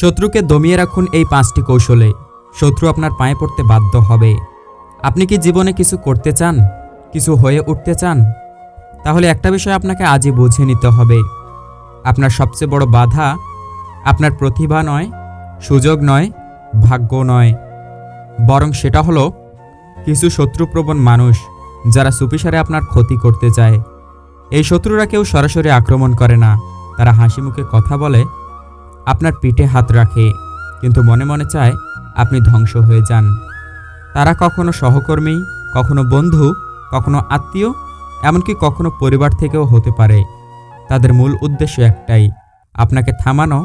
শত্রুকে দমিয়ে রাখুন এই পাঁচটি কৌশলে। শত্রু আপনার পায়ে পড়তে বাধ্য হবে। আপনি কি জীবনে কিছু করতে চান? কিছু হয়ে উঠতে চান? তাহলে একটা বিষয় আপনাকে আজই বুঝে নিতে হবে। আপনার সবচেয়ে বড় বাধা আপনার প্রতিভা নয়, সুযোগ নয়, ভাগ্য নয়। বরং সেটা হলো কিছু শত্রুপ্রবণ মানুষ যারা সুপিসারে আপনার ক্ষতি করতে চায়। এই শত্রুরা কেউ সরাসরি আক্রমণ করে না। তারা হাসি মুখে কথা বলে আপনার পিঠে হাত রাখে, কিন্তু মনে মনে চায় আপনি ধ্বংস হয়ে যান। তারা কখনো সহকর্মী, কখনো বন্ধু, কখনো আত্মীয়, এমনকি কখনো পরিবার থেকেও হতে পারে। তাদের মূল উদ্দেশ্য একটাই, আপনাকে থামানো,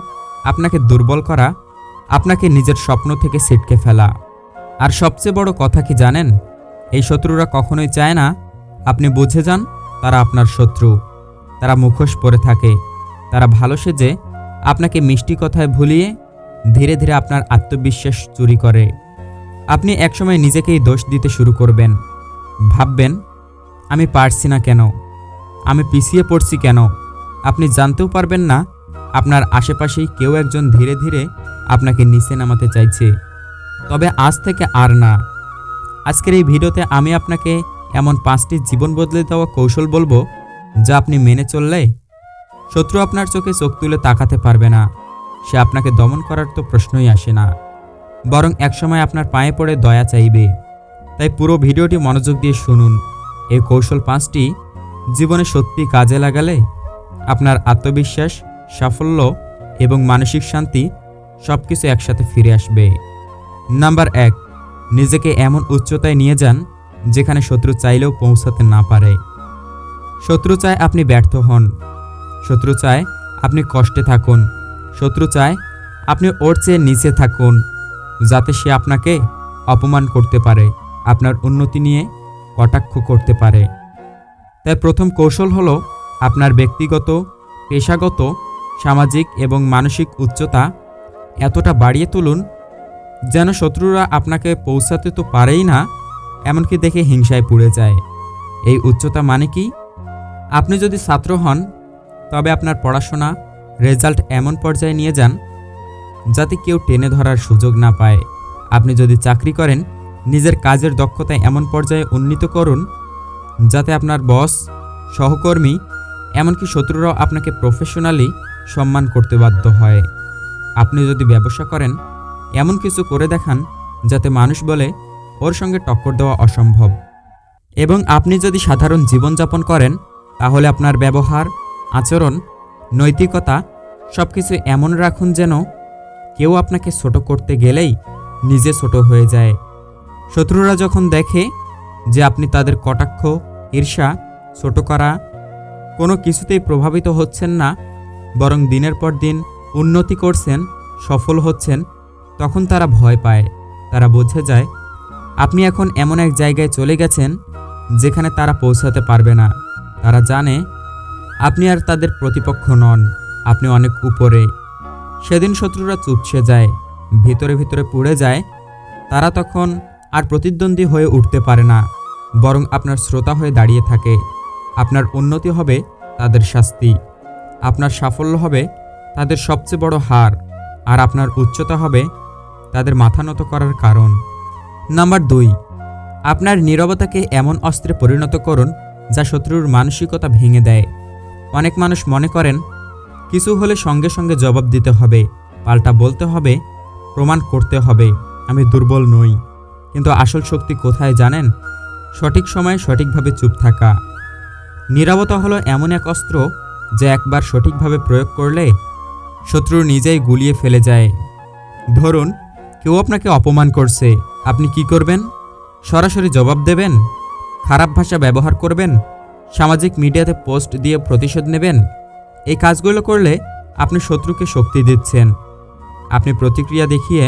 আপনাকে দুর্বল করা, আপনাকে নিজের স্বপ্ন থেকে ছিটকে ফেলা। আর সবচেয়ে বড় কথা কি জানেন? এই শত্রুরা কখনোই চায় না আপনি বুঝে যান তারা আপনার শত্রু। তারা মুখোশ পরে থাকে, তারা ভালো সেজে আপনাকে মিষ্টি কথায় ভুলিয়ে ধীরে ধীরে আপনার আত্মবিশ্বাস চুরি করে। আপনি একসময় নিজেকেই দোষ দিতে শুরু করবেন। ভাববেন, আমি পারছি না কেন? আমি পিছিয়ে পড়ছি কেন? আপনি জানতেও পারবেন না, আপনার আশেপাশেই কেউ একজন ধীরে ধীরে আপনাকে নিচে নামাতে চাইছে। তবে আজ থেকে আর না। আজকের এই ভিডিওতে আমি আপনাকে এমন পাঁচটি জীবন বদলে দেওয়া কৌশল বলব, যা আপনি মেনে চললে শত্রু আপনার চোখে চোখ তুলে তাকাতে পারবে না। সে আপনাকে দমন করার তো প্রশ্নই আসে না। বরং একসময় আপনার পায়ে পড়ে দয়া চাইবে। তাই পুরো ভিডিওটি মনোযোগ দিয়ে শুনুন। এই কৌশল পাঁচটি জীবনে সত্যি কাজে লাগালে আপনার আত্মবিশ্বাস, সাফল্য এবং মানসিক শান্তি সব কিছু একসাথে ফিরে আসবে। নাম্বার এক, নিজেকে এমন উচ্চতায় নিয়ে যান যেখানে শত্রু চাইলেও পৌঁছাতে না পারে। শত্রু চায় আপনি ব্যর্থ হন। শত্রু চায় আপনি কষ্টে থাকুন। শত্রু চায় আপনি ওর চেয়ে নিচে থাকুন, যাতে সে আপনাকে অপমান করতে পারে, আপনার উন্নতি নিয়ে কটাক্ষ করতে পারে। তাই প্রথম কৌশল হলো আপনার ব্যক্তিগত, পেশাগত, সামাজিক এবং মানসিক উচ্চতা এতটা বাড়িয়ে তুলুন, যেন শত্রুরা আপনাকে পৌঁছাতে তো পারেই না, এমনকি দেখে হিংসায় পুড়ে যায়। এই উচ্চতা মানে কি? আপনি যদি ছাত্র হন তবে আপনার পড়াশোনা, রেজাল্ট এমন পর্যায়ে নিয়ে যান, যাতে কেউ টেনে ধরার সুযোগ না পায়। আপনি যদি চাকরি করেন, নিজের কাজের দক্ষতা এমন পর্যায়ে উন্নীত করুন, যাতে আপনার বস, সহকর্মী, এমনকি শত্রুরাও আপনাকে প্রফেশনালি সম্মান করতে বাধ্য হয়। আপনি যদি ব্যবসা করেন, এমন কিছু করে দেখান, যাতে মানুষ বলে, ওর সঙ্গে টক্কর দেওয়া অসম্ভব। এবং আপনি যদি সাধারণ জীবনযাপন করেন, তাহলে আপনার ব্যবহার আচরণ, নৈতিকতা সব কিছু এমন রাখুন যেন কেউ আপনাকে ছোট করতে গেলেই নিজে ছোট হয়ে যায়। শত্রুরা যখন দেখে যে আপনি তাদের কটাক্ষ, ঈর্ষা, ছোট করা কোনো কিছুতেই প্রভাবিত হচ্ছেন না, বরং দিনের পর দিন উন্নতি করছেন, সফল হচ্ছেন, তখন তারা ভয় পায়। তারা বুঝে যায়, আপনি এখন এমন এক জায়গায় চলে গেছেন যেখানে তারা পৌঁছাতে পারবে না। তারা জানে আপনি আর তাদের প্রতিপক্ষ নন, আপনি অনেক উপরে। সেদিন শত্রুরা চুপসে যায়, ভিতরে ভিতরে পুড়ে যায়। তারা তখন আর প্রতিদ্বন্দ্বী হয়ে উঠতে পারে না, বরং আপনার শ্রোতা হয়ে দাঁড়িয়ে থাকে। আপনার উন্নতি হবে তাদের শাস্তি, আপনার সাফল্য হবে তাদের সবচেয়ে বড় হার, আর আপনার উচ্চতা হবে তাদের মাথা নত করার কারণ। নাম্বার দুই, আপনার নীরবতাকে এমন অস্ত্রে পরিণত করুন যা শত্রুর মানসিকতা ভেঙে দেয়। অনেক মানুষ মনে করেন, কিছু হলে সঙ্গে সঙ্গে জবাব দিতে হবে, পাল্টা বলতে হবে, প্রমাণ করতে হবে, আমি দুর্বল নই। কিন্তু আসল শক্তি কোথায় জানেন? সঠিক সময়ে সঠিকভাবে চুপ থাকা। নীরবতা হলো এমন এক অস্ত্র যা একবার সঠিকভাবে প্রয়োগ করলে শত্রু নিজেই গুলিয়ে ফেলে যায়। ধরুন, কেউ আপনাকে অপমান করছে, আপনি কি করবেন? সরাসরি জবাব দেবেন? খারাপ ভাষা ব্যবহার করবেন? সামাজিক মিডিয়াতে পোস্ট দিয়ে প্রতিশোধ নেবেন? এই কাজগুলো করলে আপনি শত্রুকে শক্তি দিচ্ছেন। আপনি প্রতিক্রিয়া দেখিয়ে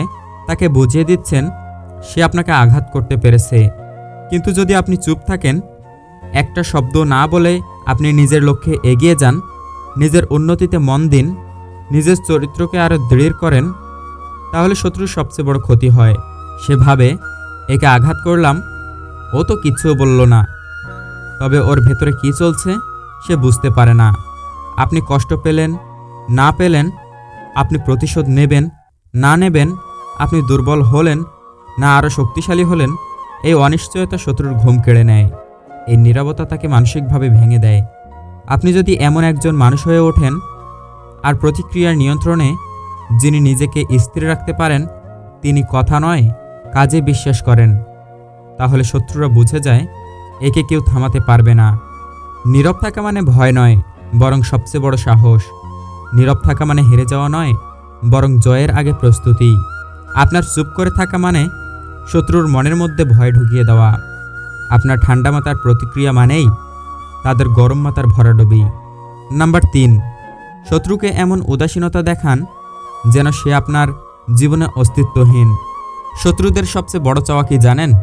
তাকে বুঝিয়ে দিচ্ছেন, সে আপনাকে আঘাত করতে পেরেছে। কিন্তু যদি আপনি চুপ থাকেন, একটা শব্দ না বলে আপনি নিজের লক্ষ্যে এগিয়ে যান, নিজের উন্নতিতে মন দিন, নিজের চরিত্রকে আরও দৃঢ় করেন, তাহলে শত্রুর সবচেয়ে বড় ক্ষতি হয়। সে ভাবে একে আঘাত করলাম, ও তো কিচ্ছু বলল না। তবে ওর ভেতরে কি চলছে, সে বুঝতে পারে না। আপনি কষ্ট পেলেন, না পেলেন, আপনি প্রতিশোধ নেবেন, না নেবেন, আপনি দুর্বল হলেন, না আরও শক্তিশালী হলেন, এই অনিশ্চয়তা শত্রুর ঘুম কেড়ে নেয়। এই নীরবতা তাকে মানসিকভাবে ভেঙে দেয়। আপনি যদি এমন একজন মানুষ হয়ে ওঠেন, আর প্রতিক্রিয়ার নিয়ন্ত্রণে যিনি নিজেকে স্থির রাখতে পারেন, তিনি কথা নয়, কাজে বিশ্বাস করেন। তাহলে শত্রুরা বুঝে যায় একে কেউ থামাতে পারবে না। নীরব থাকা মানে ভয় নয়, বরং সবচেয়ে বড় সাহস। নীরব থাকা মানে হেরে যাওয়া নয়, বরং জয়ের আগে প্রস্তুতি। আপনার চুপ করে থাকা মানে শত্রুর মনের মধ্যে ভয় ঢুকিয়ে দেওয়া। আপনার ঠান্ডা মাতার প্রতিক্রিয়া মানেই তাদের গরম মাতার ভরাডুবি। নাম্বার তিন, শত্রুকে এমন উদাসীনতা দেখান যেন সে আপনার জীবনে অস্তিত্বহীন। শত্রুদের সবচেয়ে বড় চাওয়া কি জানেন?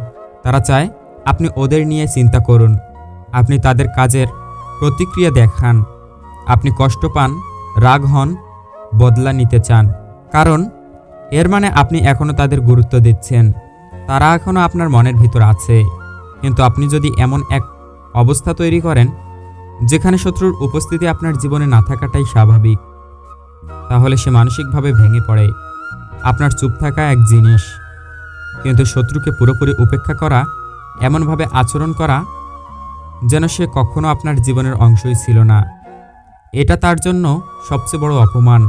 তারা চায় আপনি ওদের নিয়ে চিন্তা করুন। আপনি তাদের কাজের প্রতিক্রিয়া দেখান। আপনি কষ্ট পান, রাগ হন, বদলা নিতে চান। কারণ, এর মানে আপনি এখনও তাদের গুরুত্ব দিচ্ছেন। তারা এখনও আপনার মনের ভিতর আছে। কিন্তু আপনি যদি এমন এক অবস্থা তৈরি করেন, যেখানে শত্রুর উপস্থিতি আপনার জীবনে না থাকাটাই স্বাভাবিক, তাহলে সে মানসিকভাবে ভেঙে পড়ে। আপনার চুপ থাকা এক জিনিস। কিন্তু শত্রুকে পুরোপুরি উপেক্ষা করা এমনভাবে আচরণ করা যেন সে কখনো আপনার জীবনের অংশই ছিল না। এটা তার জন্য সবচেয়ে বড় অপমান।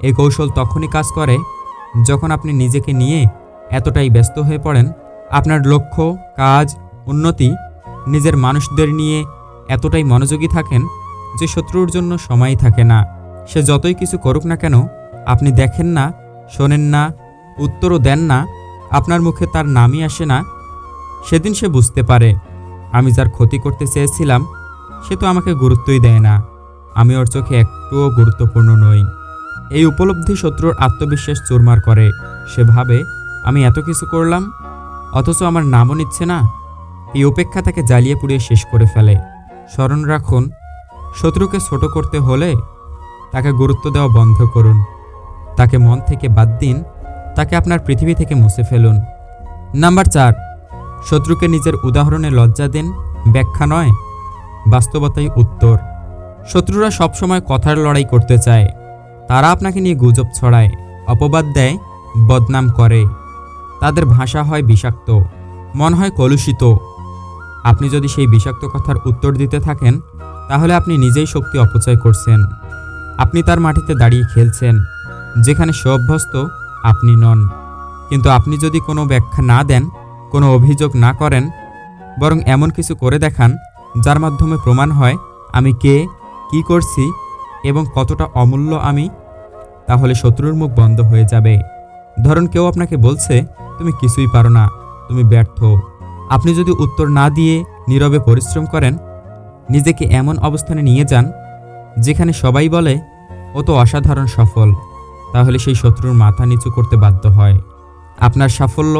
এই কৌশল তখনই কাজ করে যখন আপনি নিজেকে নিয়ে এতটাই ব্যস্ত হয়ে পড়েন। আপনার লক্ষ্য, কাজ, উন্নতি, নিজের মানুষদের নিয়ে এতটাই মনোযোগী থাকেন যে শত্রুর জন্য সময়ই থাকে না। সে যতই কিছু করুক না কেন, আপনি দেখেন না, শোনেন না, উত্তরও দেন না, আপনার মুখে তার নামই আসে না সেদিন সে বুঝতে পারে। আমি যার ক্ষতি করতে চেয়েছিলাম, সে তো আমাকে গুরুত্বই দেয় না। আমি ওর চোখে একটুও গুরুত্বপূর্ণ নই। এই উপলব্ধি শত্রুর আত্মবিশ্বাস চুরমার করে। সে ভাবে, আমি এত কিছু করলাম, অথচ আমার নামও নিচ্ছে না। এই উপেক্ষা তাকে জ্বালিয়ে পুড়িয়ে শেষ করে ফেলে। স্মরণ রাখুন, শত্রুকে ছোট করতে হলে তাকে গুরুত্ব দেওয়া বন্ধ করুন। তাকে মন থেকে বাদ দিন, তাকে আপনার পৃথিবী থেকে মুছে ফেলুন। নাম্বার চার শত্রুকে নিজের উদাহরণে লজ্জা দেন, ব্যাখ্যা নয়, বাস্তবতাই উত্তর। শত্রুরা সবসময় কথার লড়াই করতে চায়। তারা আপনাকে নিয়ে গুজব ছড়ায়, অপবাদ দেয়, বদনাম করে। তাদের ভাষা হয় বিষাক্ত, মন হয় কলুষিত। আপনি যদি সেই বিষাক্ত কথার উত্তর দিতে থাকেন, তাহলে আপনি নিজেই শক্তি অপচয় করছেন। আপনি তার মাটিতে দাঁড়িয়ে খেলছেন, যেখানে সে অভ্যস্ত, আপনি নন। কিন্তু আপনি যদি কোনো ব্যাখ্যা না দেন কোনো অভিযোগ না করেন, বরং এমন কিছু করে দেখান, যার মাধ্যমে প্রমাণ হয় আমি কে, কি করছি এবং কতটা অমূল্য আমি, তাহলে শত্রুর মুখ বন্ধ হয়ে যাবে। ধরুন কেউ আপনাকে বলছে, তুমি কিছুই পারো না, তুমি ব্যর্থ। আপনি যদি উত্তর না দিয়ে নীরবে পরিশ্রম করেন, নিজেকে এমন অবস্থানে নিয়ে যান, যেখানে সবাই বলে, ও তো অসাধারণ সফল। তাহলে সেই শত্রুর মাথা নিচু করতে বাধ্য হয়। আপনার সাফল্য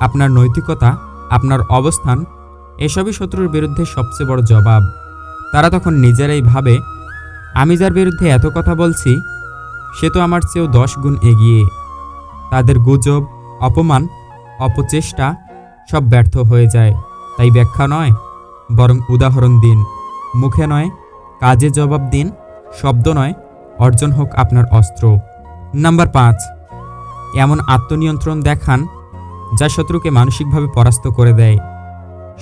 আপনার নৈতিকতা, আপনার অবস্থান, এসবই শত্রুর বিরুদ্ধে সবচেয়ে বড় জবাব। তারা তখন নিজেরাই ভাবে, আমি যার বিরুদ্ধে এত কথা বলছি, সে তো আমার চেয়েও দশ গুণ এগিয়ে। তাদের গুজব, অপমান, অপচেষ্টা সব ব্যর্থ হয়ে যায়। তাই ব্যাখ্যা নয়, বরং উদাহরণ দিন। মুখে নয়, কাজে জবাব দিন। শব্দ নয়, অর্জন হোক আপনার অস্ত্র। নাম্বার পাঁচ, এমন আত্মনিয়ন্ত্রণ দেখান যা শত্রুকে মানসিকভাবে পরাস্ত করে দেয়।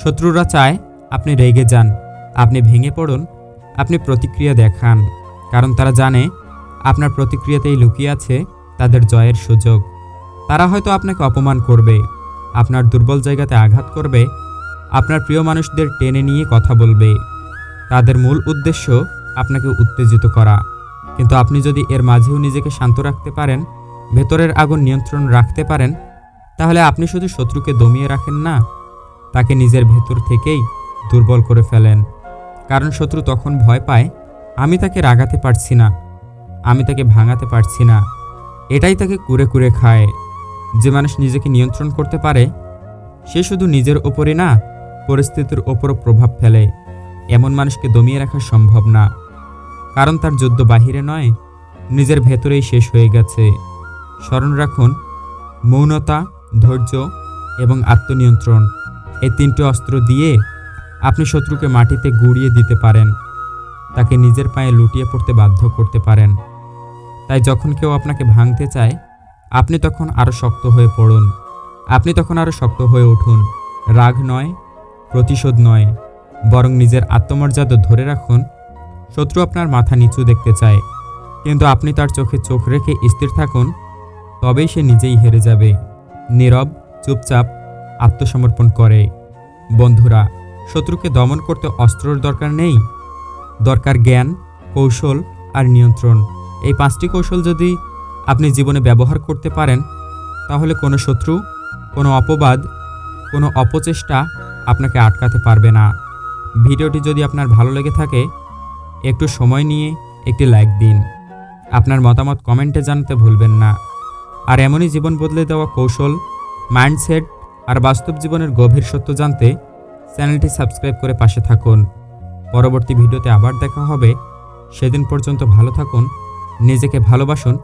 শত্রুরা চায়, আপনি রেগে যান, আপনি ভেঙে পড়ুন, আপনি প্রতিক্রিয়া দেখান, কারণ তারা জানে, আপনার প্রতিক্রিয়াতেই লুকিয়ে আছে তাদের জয়ের সুযোগ। তারা হয়তো আপনাকে অপমান করবে, আপনার দুর্বল জায়গাতে আঘাত করবে, আপনার প্রিয় মানুষদের টেনে নিয়ে কথা বলবে। তাদের মূল উদ্দেশ্য আপনাকে উত্তেজিত করা। কিন্তু আপনি যদি এর মাঝেও নিজেকে শান্ত রাখতে পারেন, ভেতরের আগুন নিয়ন্ত্রণ রাখতে পারেন তাহলে আপনি শুধু শত্রুকে দমিয়ে রাখেন না, তাকে নিজের ভেতর থেকেই দুর্বল করে ফেলেন। কারণ শত্রু তখন ভয় পায়, আমি তাকে রাগাতে পারছি না, আমি তাকে ভাঙাতে পারছি না। এটাই তাকে কুরে কুরে খায়। যে মানুষ নিজেকে নিয়ন্ত্রণ করতে পারে, সে শুধু নিজের ওপরে না, পরিস্থিতির ওপরও প্রভাব ফেলে। এমন মানুষকে দমিয়ে রাখা সম্ভব না। কারণ তার যুদ্ধ বাহিরে নয়, নিজের ভেতরেই শেষ হয়ে গেছে। স্মরণ রাখুন, মৌনতা ধৈর্য এবং আত্মনিয়ন্ত্রণ। এই তিনটি অস্ত্র দিয়ে আপনি শত্রুকে মাটিতে গুড়িয়ে দিতে পারেন। তাকে নিজের পায়ে লুটিয়ে পড়তে বাধ্য করতে পারেন। তাই যখন কেউ আপনাকে ভাঙতে চায়, আপনি তখন আরও শক্ত হয়ে পড়ুন। আপনি তখন আরও শক্ত হয়ে উঠুন। রাগ নয়, প্রতিশোধ নয়। বরং নিজের আত্মমর্যাদা ধরে রাখুন। শত্রু আপনার মাথা নিচু দেখতে চায়। কিন্তু আপনি তার চোখে চোখ রেখে স্থির থাকুন, তবেই সে নিজেই হেরে যাবে। নীরব, চুপচাপ আত্মসমর্পণ করে। বন্ধুরা, শত্রুকে দমন করতে অস্ত্রর দরকার নেই। দরকার জ্ঞান, কৌশল আর নিয়ন্ত্রণ। এই পাঁচটি কৌশল যদি আপনি জীবনে ব্যবহার করতে পারেন, তাহলে কোনো শত্রু, কোনো অপবাদ, কোনো অপচেষ্টা আপনাকে আটকাতে পারবে না। ভিডিওটি যদি আপনার ভালো লেগে থাকে, একটু সময় নিয়ে একটি লাইক দিন। আপনার মতামত কমেন্টে জানাতে ভুলবেন না। আর এমনই জীবন বদলে দেওয়া কৌশল মাইন্ডসেট আর বাস্তব জীবনের গভীর সত্য জানতে চ্যানেলটি সাবস্ক্রাইব করে পাশে থাকুন। পরবর্তী ভিডিওতে আবার দেখা হবে। সেদিন পর্যন্ত ভালো থাকুন, নিজেকে ভালোবাসুন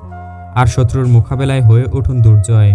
আর শত্রুর মোকাবেলায় হয়ে উঠুন দুর্জয়।